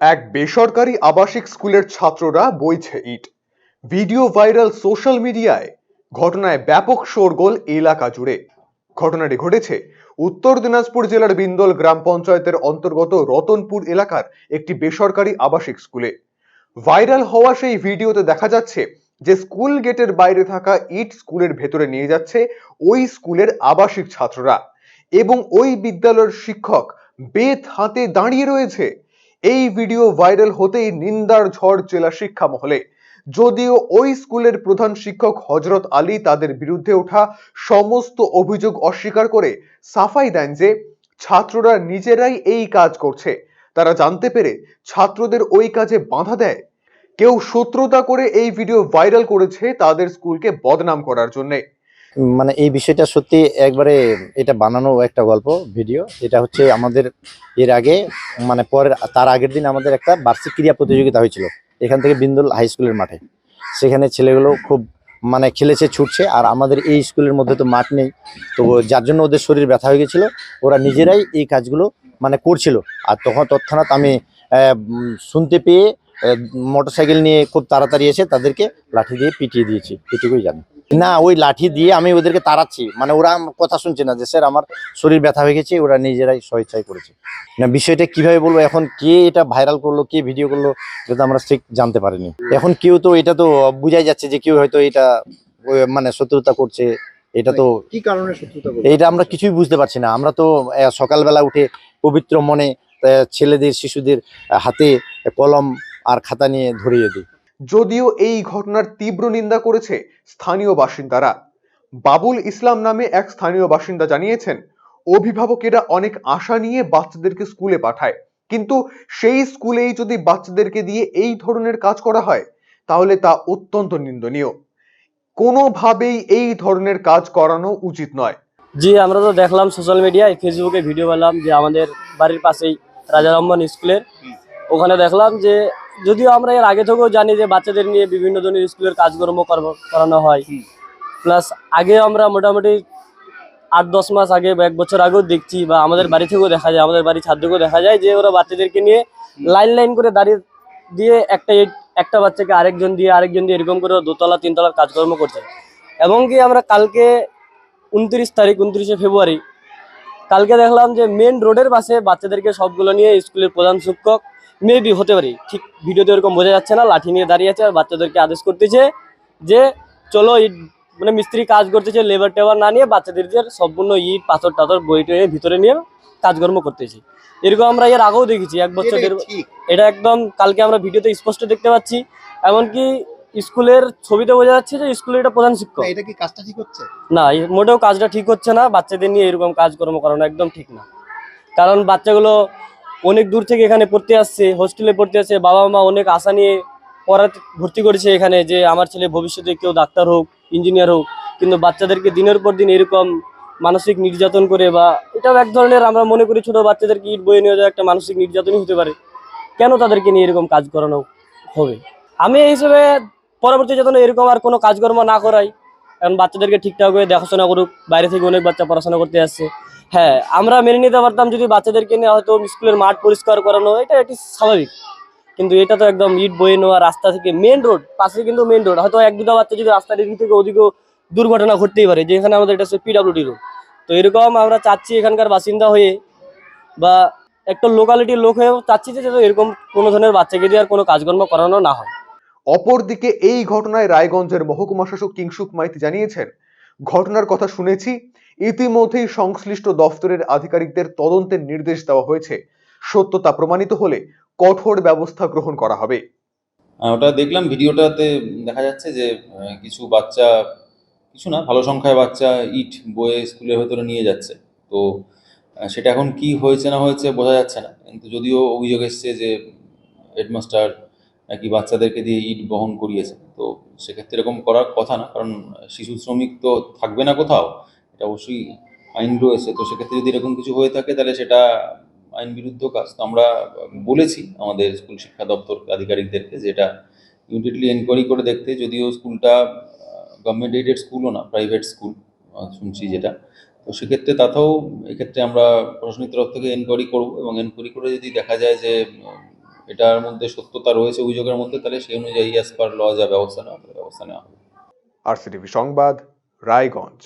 এক বেসরকারি আবাসিক স্কুলের ছাত্ররা বইছে ইট। ভিডিও ভাইরাল সোশ্যাল মিডিয়ায় ঘটনায় ব্যাপক শোরগোল এলাকা জুড়ে। ঘটনাটি ঘটেছে উত্তর দিনাজপুর জেলার বিন্দল গ্রাম পঞ্চায়েতের অন্তর্গত রতনপুর এলাকার একটি বেসরকারি আবাসিক স্কুলে। ভাইরাল হওয়া সেই ভিডিওতে দেখা যাচ্ছে যে স্কুল গেটের বাইরে থাকা ইট স্কুলের ভেতরে নিয়ে যাচ্ছে ওই স্কুলের আবাসিক ছাত্ররা। এবং ওই বিদ্যালয়ের শিক্ষক বেত হাতে দাঁড়িয়ে রয়েছে এই ভিডিও ভাইরাল হতেই নিন্দার ঝড় জেলা শিক্ষা মহলে। যদিও ওই স্কুলের প্রধান শিক্ষক হজরত আলী তাদের বিরুদ্ধে ওঠা সমস্ত অভিযোগ অস্বীকার করে সাফাই দেন যে, ছাত্ররা নিজেরাই এই কাজ করছে। তারা জানতে পেরে ছাত্রদের ওই কাজে বাধা দেয়। কেউ শত্রুতা করে এই ভিডিও ভাইরাল করেছে তাদের স্কুলকে বদনাম করার জন্যে। মানে এই বিষয়টা সত্যি একবারে এটা বানানো একটা গল্প, ভিডিও। এটা হচ্ছে আমাদের এর আগে মানে পরের, তার আগের দিন আমাদের একটা বার্ষিক ক্রীড়া প্রতিযোগিতা হয়েছিল। এখান থেকে বিন্দুল হাই স্কুলের মাঠে। সেখানে ছেলেগুলো খুব মানে খেলেছে, ছুটছে, আর আমাদের এই স্কুলের মধ্যে তো মাঠ নেই। তো যার জন্য ওদের শরীর ব্যথা হয়ে গেছিল। ওরা নিজেরাই এই কাজগুলো মানে করছিল। আর তখন তৎক্ষণাৎ আমি শুনতে পেয়ে মোটর সাইকেল নিয়ে খুব তাড়াতাড়ি এসে তাদেরকে লাঠি দিয়ে পিটিয়ে দিয়েছি। এটুকুই জানি। না ওই লাঠি দিয়ে আমি ওদেরকে তাড়াচ্ছি। মানে ওরা কথা শুনছে না যে স্যার আমার শরীর ব্যথা হয়ে গেছে ওরা নিজেরাই স্বেচ্ছায় করেছে। না বিষয়টা কীভাবে বলব? এখন কে এটা ভাইরাল করল কে ভিডিও করল এটা আমরা ঠিক জানতে পারিনি। এখন কেউ তো এটা তো বোঝাই যাচ্ছে যে কেউ হয়তো এটা মানে শত্রুতা করছে এটা তো কি কারণে শত্রুতা এইটা আমরা কিছুই বুঝতে পারছি না। আমরা তো সকালবেলা উঠে পবিত্র মনে ছেলেদের শিশুদের হাতে কলম আর খাতা নিয়ে ধরিয়ে দিই। যদিও এই ঘটনার তীব্র নিন্দা করেছে স্থানীয় বাসিন্দারা। বাবুল ইসলাম নামে এক স্থানীয় বাসিন্দা জানিয়েছেন অভিভাবকেরা অনেক আশা নিয়ে বাচ্চাদেরকে স্কুলে পাঠায়। কিন্তু সেই স্কুলেই যদি বাচ্চাদেরকে দিয়ে এই ধরনের কাজ করা হয় তাহলে তা অত্যন্ত নিন্দনীয়। কোনোভাবেই এই ধরনের কাজ করানো উচিত নয়। জি আমরা তো দেখলাম সোশ্যাল মিডিয়ায় ফেসবুকে ভিডিও পেলাম যে আমাদের বাড়ির পাশেই রাজা রহমান স্কুলের। ওখানে দেখলাম যে যদিও আমরা এর আগে থেকেও জানি যে বাচ্চাদের নিয়ে বিভিন্ন ধরনের স্কুলের কাজকর্ম কর- করানো হয়। প্লাস আগে আমরা মোটামুটি আট দশ মাস আগে বা এক বছর আগেও দেখছি বা আমাদের বাড়ি থেকেও দেখা যায় আমাদের বাড়ির থেকেও দেখা যায় যে ওরা বাচ্চাদেরকে নিয়ে লাইন লাইন করে দাঁড়িয়ে দিয়ে একটা একটা বাচ্চাকে আরেকজন দিয়ে আরেকজন দিয়ে এরকম করে দোতলা তিনতলার কাজকর্ম করছে। এবং কি আমরা কালকে উনত্রিশ তারিখ উনত্রিশে ফেব্রুয়ারি কালকে দেখলাম যে মেন রোডের পাশে বাচ্চাদেরকে সবগুলো নিয়ে স্কুলের প্রধান শিক্ষক মেবি হতে পারে। ঠিক ভিডিওতে এরকম বোঝা যাচ্ছে না লাঠি নিয়ে দাঁড়িয়ে আছে আর বাচ্চাদেরকে আদেশ করতেছে যে চলো ইট মানে মিস্ত্রি কাজ করতেছে লেবার টেবার না নিয়ে বাচ্চাদের সম্পূর্ণ ইট পাথর টাথর বই টই ভিতরে নিয়ে কাজকর্ম করতেছি। এরকম আমরা এর আগেও দেখেছি এক বছর এটা একদম কালকে আমরা ভিডিওতে স্পষ্ট দেখতে পাচ্ছি। এমনকি স্কুলের ছবিতে বোঝা যাচ্ছে যে স্কুলের এটা প্রধান শিক্ষক। না, এটা কি কাজটা ঠিক হচ্ছে? না মোটেও কাজটা ঠিক হচ্ছে না বাচ্চাদের নিয়ে এরকম কাজকর্ম করানো একদম ঠিক না। কারণ বাচ্চাগুলো অনেক দূর থেকে এখানে পড়তে আসছে হোস্টেলে পড়তে আসছে বাবা মা অনেক আশা নিয়ে পড়াতে, ভর্তি করেছে এখানে যে আমার ছেলে ভবিষ্যতে কেউ ডাক্তার হোক ইঞ্জিনিয়ার হোক, কিন্তু বাচ্চাদেরকে দিনের পর দিন এরকম মানসিক নির্যাতন করে বা এটাও এক ধরনের আমরা মনে করি ছোট বাচ্চাদেরকে ইট বয়ে নিয়ে যাওয়া একটা মানসিক নির্যাতনই হতে পারে। কেন তাদেরকে নিয়ে এরকম কাজ করানো হবে? আমি এই হিসেবে পরবর্তী যেন এরকম আর কোনো কাজকর্ম না করাই, কারণ বাচ্চাদেরকে ঠিকঠাক করে দেখাশোনা করুক, বাইরে থেকে অনেক বাচ্চা পড়াশোনা করতে আসছে। হ্যাঁ আমরা মেনে নিতে পারতাম যদি বাচ্চাদেরকে নিয়ে হয়তো স্কুলের মাঠ পরিষ্কার করানো এটা এটি স্বাভাবিক। কিন্তু এটা তো একদম ইট বয়ে নেওয়া রাস্তা থেকে মেন রোড পাশে কিন্তু মেন রোড হয়তো এক দুটা বাচ্চা যদি রাস্তার এদিক থেকে ওদিকেও দুর্ঘটনা ঘটতেই পারে, যেখানে আমাদের এটা হচ্ছে পিডাব্লিউডি রোড তো এরকম আমরা চাচ্ছি এখানকার বাসিন্দা হয়ে, বা একটা লোকালিটির লোক হয়েও চাচ্ছি যে এরকম কোনো ধরনের বাচ্চাকে দিয়ে আর কোনো কাজকর্ম করানো না হয়। অপরদিকে এই ঘটনায় রায়গঞ্জের মহকুমা শাসক কিংসুক মাইতি জানিয়েছেন, ঘটনার কথা শুনেছি ইতিমধ্যেই সংশ্লিষ্ট দফতরের আধিকারিকদের তদন্তের নির্দেশ দেওয়া হয়েছে। সত্যতা প্রমাণিত হলে কঠোর ব্যবস্থা গ্রহণ করা হবে। ওটা দেখলাম ভিডিওটাতে দেখা যাচ্ছে যে কিছু বাচ্চা, কিছু না, ভালো সংখ্যায় বাচ্চা ইট বয়ে স্কুলের ভেতরে নিয়ে যাচ্ছে। তো সেটা এখন কি হয়েছে না হয়েছে বোঝা যাচ্ছে না। কিন্তু যদিও অভিযোগ এসছে যে, হেডমাস্টার নাকি বাচ্চাদেরকে দিয়ে ইট বহন করিয়েছে, তো সেক্ষেত্রে এরকম করার কথা না। কারণ শিশু শ্রমিক তো থাকবে না কোথাও এটা অবশ্যই আইন রয়েছে। তো সেক্ষেত্রে যদি এরকম কিছু হয়ে থাকে, তাহলে সেটা আইন বিরুদ্ধ কাজ। তো আমরা বলেছি আমাদের স্কুল শিক্ষা দপ্তর আধিকারিকদেরকে যেটা ইমিডিয়েটলি এনকোয়ারি করে দেখতে। যদিও স্কুলটা গভর্নমেন্ট এইডেড স্কুলও না প্রাইভেট স্কুল শুনছি যেটা। তো সেক্ষেত্রে তাতেও এক্ষেত্রে আমরা প্রশাসনিক তরফ থেকে এনকোয়ারি করব এবং এনকোয়ারি করে যদি দেখা যায় যে এটার মধ্যে সত্যতা রয়েছে অভিযোগের মধ্যে, তাহলে সেই অনুযায়ী অ্যাজ পার ল যা ব্যবস্থা নেওয়া ব্যবস্থা নেওয়া হবে। আরসিটিভি সংবাদ, রায়গঞ্জ।